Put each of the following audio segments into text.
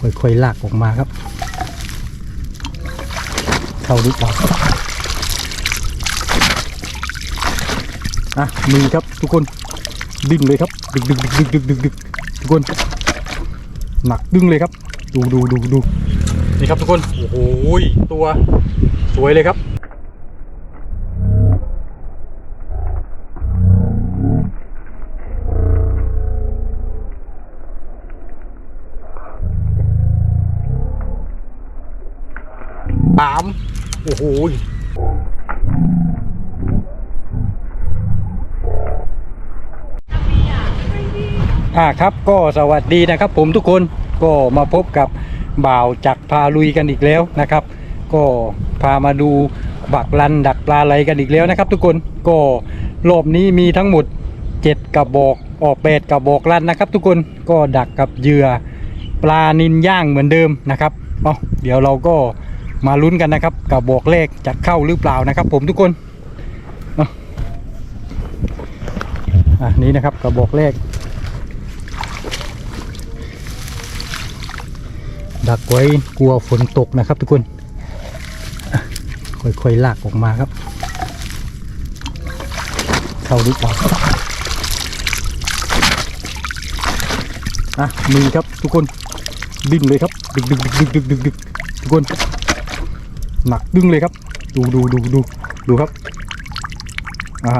ค่อยๆลากออกมาครับ เข้าดีกว่าอะมือครับทุกคนดึงเลยครับ ดึกดึกดึกดึกดึกดึกทุกคน หนักดึงเลยครับ ดูดูดูดูนี่ครับทุกคน โอ้โหตัวสวยเลยครับ สาม โอ้โหอ่าครับก็สวัสดีนะครับผมทุกคนก็มาพบกับบ่าวจักพาลุยกันอีกแล้วนะครับ ก็พามาดูบักลันดักปลาไหลกันอีกแล้วนะครับ ทุกคนก็รอบนี้มีทั้งหมด 7 กระบอกออกแปดกระบอกลันนะครับ ทุกคนก็ดักกับเหยื่อปลานินย่างเหมือนเดิมนะครับเอาเดี๋ยวเราก็ มาลุ้นกันนะครับ กับบอกเลขจะเข้าหรือเปล่านะครับ ผมทุกคนอะนี่นะครับกับบอกเลข ดักไว้กลัวฝนตกนะครับ ทุกคนอะค่อยๆลากออกมาครับ เข้าหรือเปล่าอะมีครับทุกคนดิ้นเลยครับ ดึกดึกดึกดึกดึกดึกทุกคน หนักดึงเลยครับ ดูดูดูดูดูครับ อ่า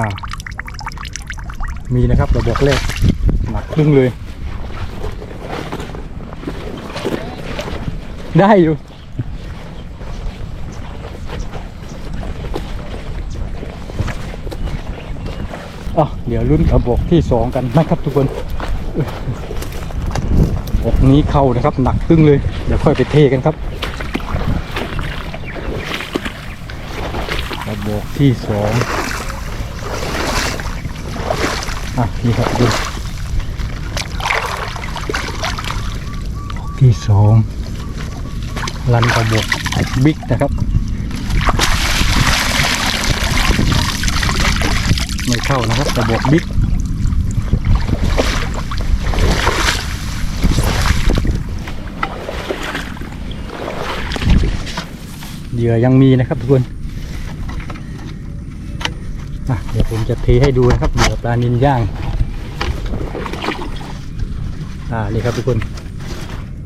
มีนะครับระบอกแรกหนักดึงเลย ได้อยู่อะเดี๋ยวรุ่นกระบอกที่สองกันนะครับทุกคนอกนี้เข้านะครับ หนักตึงเลย เดี๋ยวค่อยไปเทกันครับ กระ บกที่สองอะนี่ครับดูที่สองรันกระบอกบิ๊กนะครับ ไม่เข้านะครับกระบอกบิ๊กเหยื่อยังมีนะครับทุกคน เดี๋ยวผมจะเทให้ดูนะครับเหยื่อปลานินย่าง อ่า นี่ครับทุกคน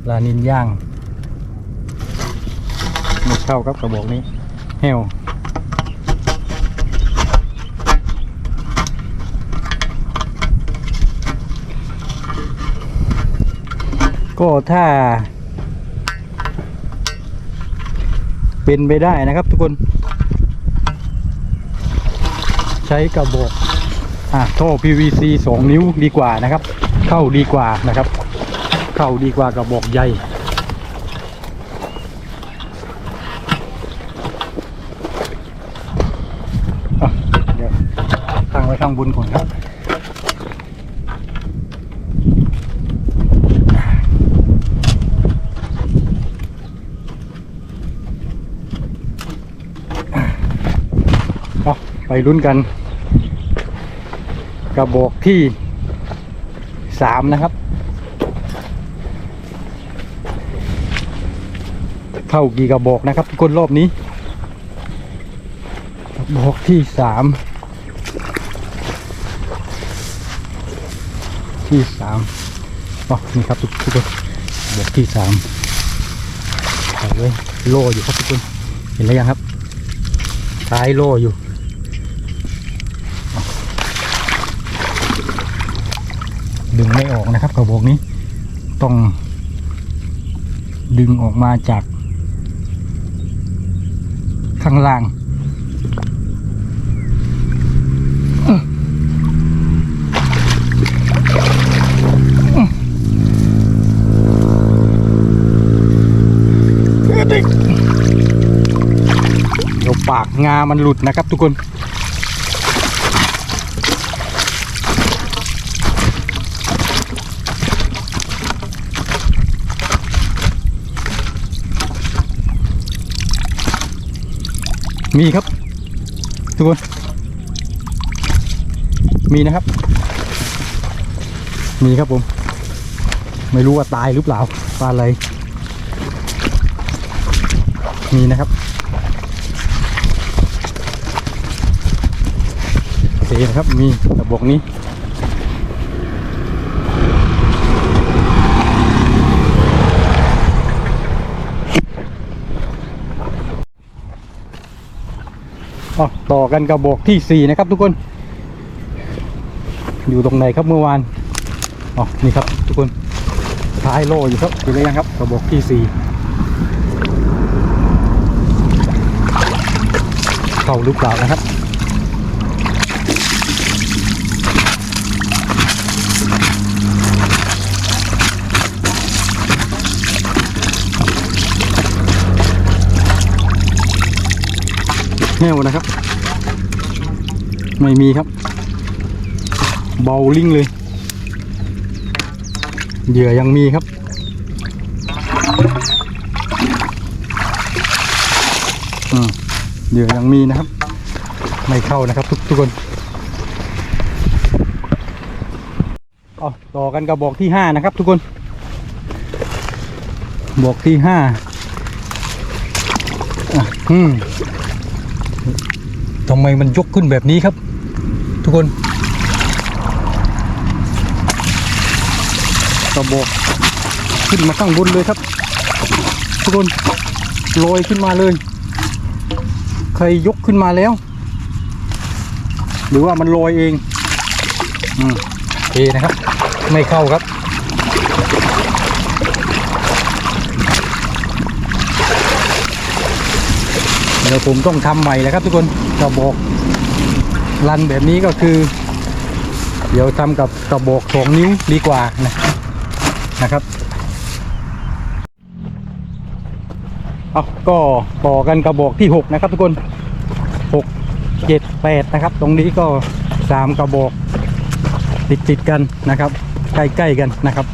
ปลานินย่างไม่เข้าครับกระบอกนี้ แห้วก็ถ้า เป็นไปได้นะครับทุกคน ช้กระบอกอะท่อ PVC 2 นิ้วดีกว่านะครับ เข้าดีกว่านะครับ เข้าดีกว่ากระบอกใหญ่เดี๋ยวตั้งไว้ข้างบนก่อนครับเอาไปลุ้นกัน กระบอกที่สามนะครับ เข้ากี่กระบอกนะครับทุกคนรอบนี้ กระบอกที่สามที่สามอ๋อนี่ครับทุกทุกคนกระบอกที่สามเอาไว้โล่อยู่ครับทุกคนเห็นแล้วยังครับท้ายโล่อยู่ ดึงไม่ออกนะครับกระบอกนี้ต้องดึงออกมาจากข้างล่างเดี๋ยวปากงามันหลุดนะครับทุกคน มีครับ ทุกคน มีนะครับ มีครับผม ไม่รู้ว่าตายหรือเปล่าปลาอะไร มีนะครับเสียนะครับ มีกระบอกนี้ อ๋อต่อกันกระบอกที่สี่นะครับทุกคน อยู่ตรงไหนครับเมื่อวานอ๋อนี่ครับทุกคนท้ายโลอยู่ครับอยู่เลยงครับกระบอกที่สี่เข้าหรือเปล่านะครับ แห้วนะครับ ไม่มีครับ เบาลิงเลย เหยื่อยังมีครับอืมเหยื่อยังมีนะครับ ไม่เข้านะครับ ทุกทุกคนอ๋อต่อกันกับบอกที่ห้านะครับทุกคน บอกที่ห้าอืม ทำไมมันยกขึ้นแบบนี้ครับ ทุกคนกระบอกขึ้นมาข้างบนเลยครับ ทุกคนลอยขึ้นมาเลย ใครยกขึ้นมาแล้ว หรือว่ามันลอยเองอืมโอเคนะครับ ไม่เข้าครับเดี๋ยวผมต้องทำใหม่แล้วครับทุกคน กระบอกรันแบบนี้ก็คือ เดี๋ยวทำกับกระบอกสองนิ้วดีกว่านะนะครับเอาก็ต่อกันกระบอกที่หกนะครับทุกคนหกเจ็ดแปดนะครับ ตรงนี้ก็สามกระบอกติดติดกันนะครับ ใกล้ๆกันนะครับ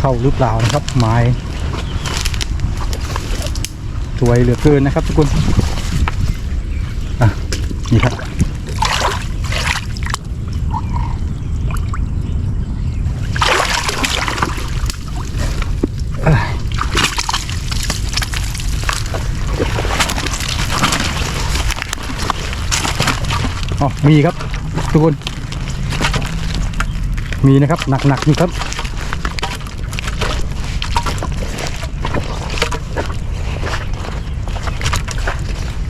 เข้าหรือเปล่านะครับ ไม้สวยเหลือเกินนะครับ ทุกคนอะนี่ครับอ๋อมีครับ ทุกคน มีนะครับ หนักๆอยู่ครับ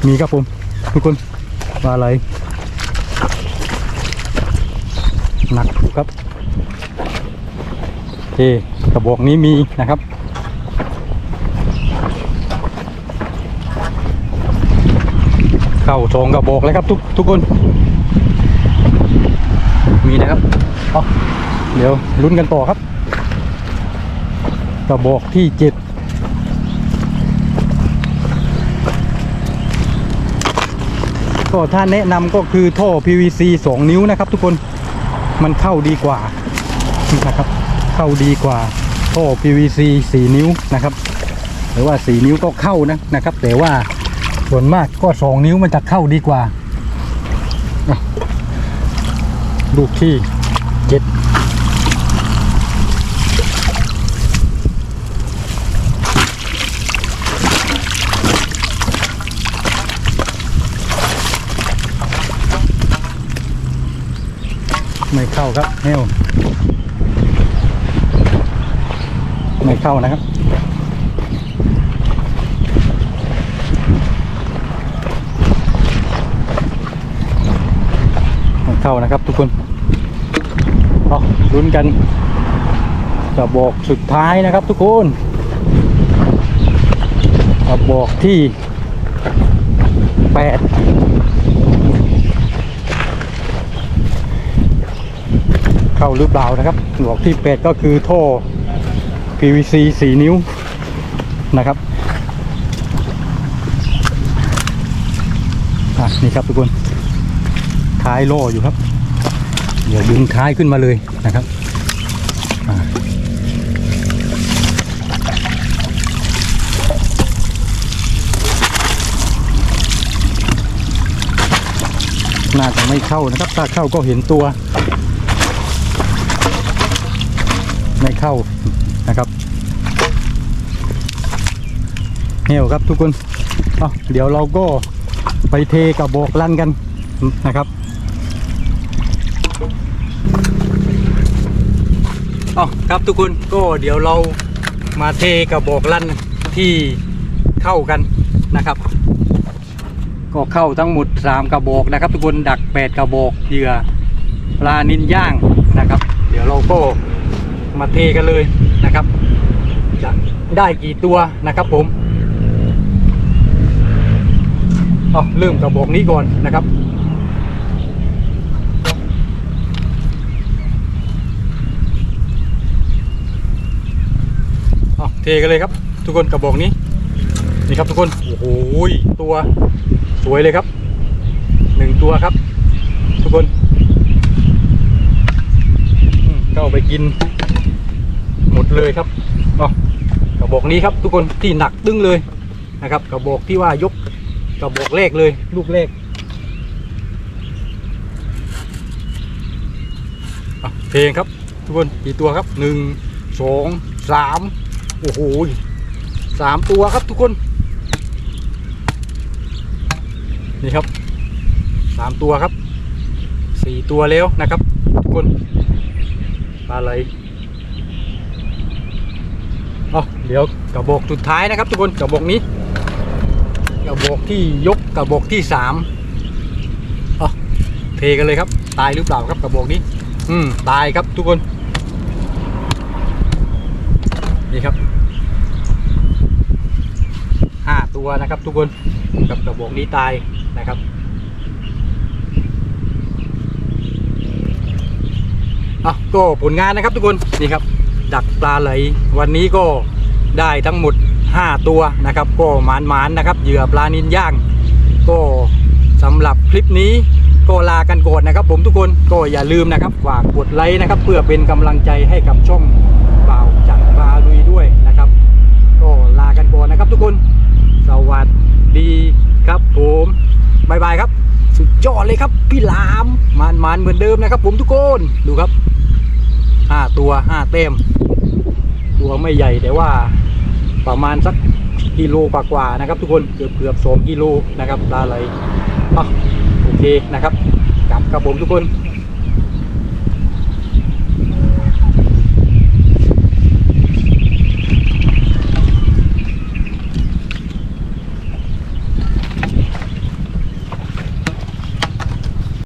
มีครับผม ทุกคนปลาอะไรหนักครับโอเคกระบอกนี้มีนะครับเข้าสองกระบอกเลยครับทุกทุกคน มีนะครับเอาเดี๋ยวลุ้นกันต่อครับกระบอกที่เจ็ด ก็ถ้าแนะนำก็คือท่อ PVC 2 นิ้วนะครับ ทุกคนมันเข้าดีกว่านะครับ เข้าดีกว่าท่อ PVC 4 นิ้วนะครับ หรือว่า 4 นิ้วก็เข้านะนะครับ แต่ว่าส่วนมากก็ 2 นิ้วมันจะเข้าดีกว่าลูกที่ 7 เข้าครับเฮลไม่เข้านะครับไม่เข้านะครับทุกคนเอาลุ้นกันกระบอกสุดท้ายนะครับทุกคนกระบอกที่แปด เข้าหรือเปล่านะครับ หลวกที่8ก็คือท่อ PVC 4 นิ้วนะครับนี่ครับทุกคนท้ายโล่อยู่ครับ เดี๋ยวดึงท้ายขึ้นมาเลยนะครับน่าจะไม่เข้านะครับ ถ้าเข้าก็เห็นตัว ไม่เข้านะครับเหี่ยวครับทุกคนเอเดี๋ยวเราก็ไปเทกับโบกลั่นกันนะครับอ๋อครับทุกคนก็เดี๋ยวเรามาเทกับโบกลั่นที่เข้ากันนะครับ ก็เข้าทั้งหมด3กระบอกนะครับ ทุกคนดัก8กระบอกเหยื่อปลานินย่างนะครับ เดี๋ยวเราก็ มาเทกันเลยนะครับ จะได้กี่ตัวนะครับผมเอาเริ่มกระบอกนี้ก่อนนะครับเอาเทกันเลยครับ ทุกคนกระบอกนี้นี่ครับทุกคนโอ้โหตัวสวยเลยครับหนึ่งตัวครับ ทุกคนก็เอาไปกิน เลยครับอ๋อกระบอกนี้ครับทุกคนที่หนักตึ้งเลยนะครับกระบอกที่ว่ายกกระบอกแรกเลยลูกแรกเพลงครับทุกคนกี่ตัวครับหนึ่งสองสามโอ้โหสามตัวครับทุกคน นี่ครับสามตัวครับสี่ตัวแล้วนะครับ ทุกคนปลาไหล เดี๋ยวกระบอกสุดท้ายนะครับ ทุกคนกระบอกนี้กระบอกที่ยกกระบอกที่สามเอเทกันเลยครับ ตายหรือเปล่าครับกระบอกนี้ อืมตายครับทุกคน นี่ครับห้าตัวนะครับ ทุกคนกับกระบอกนี้ตายนะครับอะก็ผลงานนะครับทุกคนนี่ครับ ดักปลาไหลวันนี้ก็ ได้ทั้งหมด 5 ตัวนะครับ ก็หมานๆนนะครับ เหยื่อปลานินย่าง ก็สำหรับคลิปนี้ก็ลากันก่อนนะครับ ผมทุกคนก็อย่าลืมนะครับฝากกดไลค์นะครับ เพื่อเป็นกำลังใจให้กับช่องบ่าวจักรปลาลุยด้วยนะครับ ก็ลากันก่อนนะครับทุกคน สวัสดีครับผมบายบายครับ สุดยอดเลยครับพี่ลามมานมานๆเหมือนเดิมนะครับ ผมทุกคนดูครับห้าตัวห้าเต็ม ตัวไม่ใหญ่แต่ว่าประมาณสักกิโลกว่าๆนะครับ ทุกคนเกือบเกือบสองกิโลนะครับปลาไหลอะโอเคนะครับกลับครับผมทุกคน